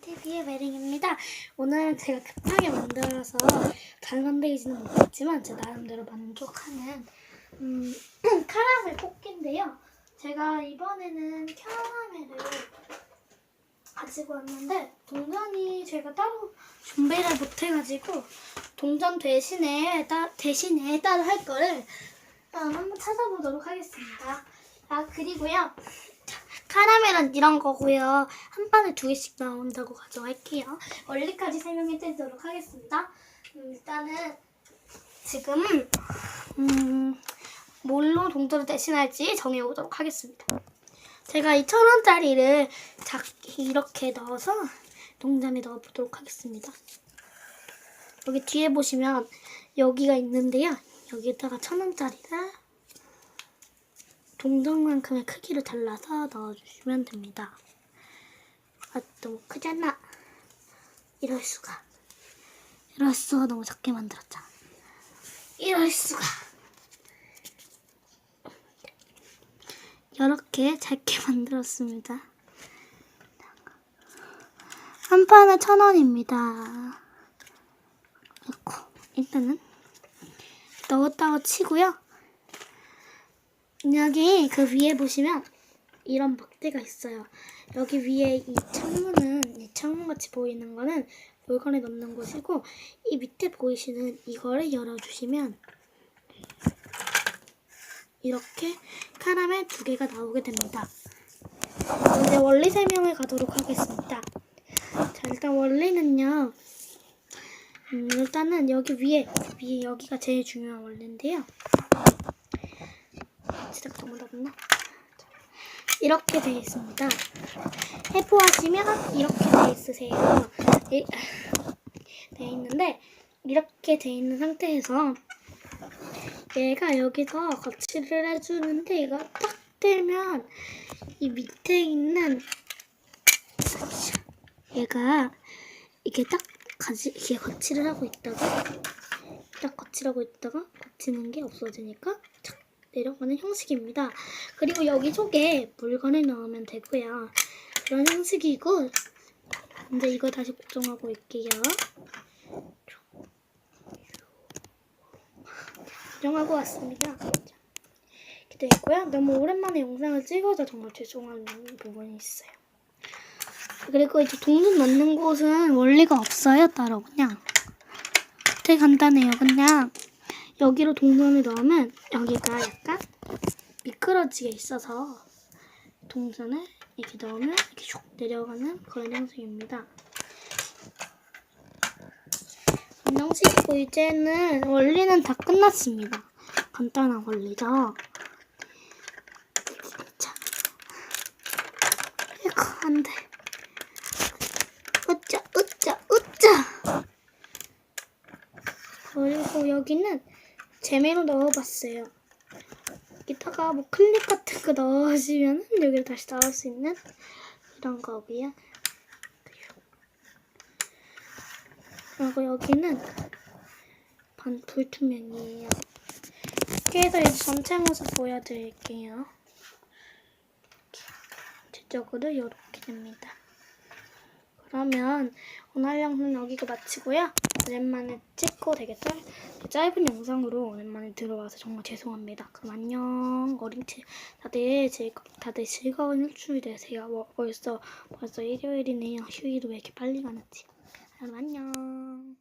TV의 메링입니다. 오늘 제가 급하게 만들어서 잘 만들지는 못했지만 제 나름대로 만족하는 음, 카라멜 뽑기인데요. 제가 이번에는 카라멜을 가지고 왔는데 동전이 제가 따로 준비를 못해가지고 동전 대신에 따, 대신에 따로 할 거를 어, 한번 찾아보도록 하겠습니다. 아 그리고요. 카라멜은 이런 거고요. 한 판에 두 개씩 나온다고 가져갈게요. 원리까지 설명해 드리도록 하겠습니다. 음, 일단은 지금 음, 뭘로 동전을 대신할지 정해보도록 하겠습니다. 제가 이 천 원짜리를 작 이렇게 넣어서 동전에 넣어보도록 하겠습니다. 여기 뒤에 보시면 여기가 있는데요. 여기다가 천 원짜리를 동전만큼의 크기로 잘라서 넣어주시면 됩니다. 아, 너무 크잖아. 이럴 수가. 이럴 수가 너무 작게 만들었잖아. 이럴 수가. 이렇게 작게 만들었습니다. 한 판에 천 원입니다. 일단은 넣었다고 치고요. 여기 그 위에 보시면 이런 막대가 있어요. 여기 위에 이 창문은 이 창문같이 보이는 거는 물건에 넣는 곳이고 이 밑에 보이시는 이거를 열어주시면 이렇게 카라멜 두 개가 나오게 됩니다. 이제 원리 설명을 가도록 하겠습니다. 자 일단 원리는요. 음, 일단은 여기 위에 위에 여기가 제일 중요한 원리인데요. 진짜 너무 덥나? 이렇게 되어 있습니다. 해부하시면 이렇게 되어 있으세요. 이- 되어 있는데 이렇게 되어 있는 상태에서 얘가 여기서 거치를 해주는데 얘가 딱 되면 이 밑에 있는 얘가 이게 딱 가지 이게 거치를 하고 있다가 딱 거치하고 있다가 거치는 게 없어지니까 착 내려가는 형식입니다. 그리고 여기 속에 물건을 넣으면 되고요. 그런 형식이고 이제 이거 다시 고정하고 올게요. 고정하고 왔습니다. 이렇게 되어 있고요. 너무 오랜만에 영상을 찍어서 정말 죄송한 부분이 있어요. 그리고 이제 동전 넣는 곳은 원리가 없어요. 따로 그냥 되게 간단해요. 그냥 여기로 동전을 넣으면 여기가 약간 미끄러지게 있어서 동전을 이렇게 넣으면 이렇게 슉 내려가는 그런 형식입니다. 형식이고 이제는 원리는 다 끝났습니다. 간단한 원리죠. 자, 이거 안 돼. 으짜, 으짜, 으짜. 그리고 여기는 재미로 넣어봤어요. 여기다가 뭐 클립 같은 거 넣으시면 여기를 다시 나올 수 있는 이런 거고요. 그리고 여기는 반 불투명이에요. 이렇게 해서 이제 전체 모습 보여드릴게요. 전체적으로 이렇게 됩니다. 그러면 오늘 영상 여기가 마치고요. 오랜만에 찍고 되게 짧, 짧은 영상으로 오랜만에 들어와서 정말 죄송합니다. 그럼 안녕. 어린 치 다들 즐거 다들 즐거운 일주일 되세요. 뭐, 벌써 벌써 일요일이네요. 휴일이 왜 이렇게 빨리 가는지. 그럼 안녕.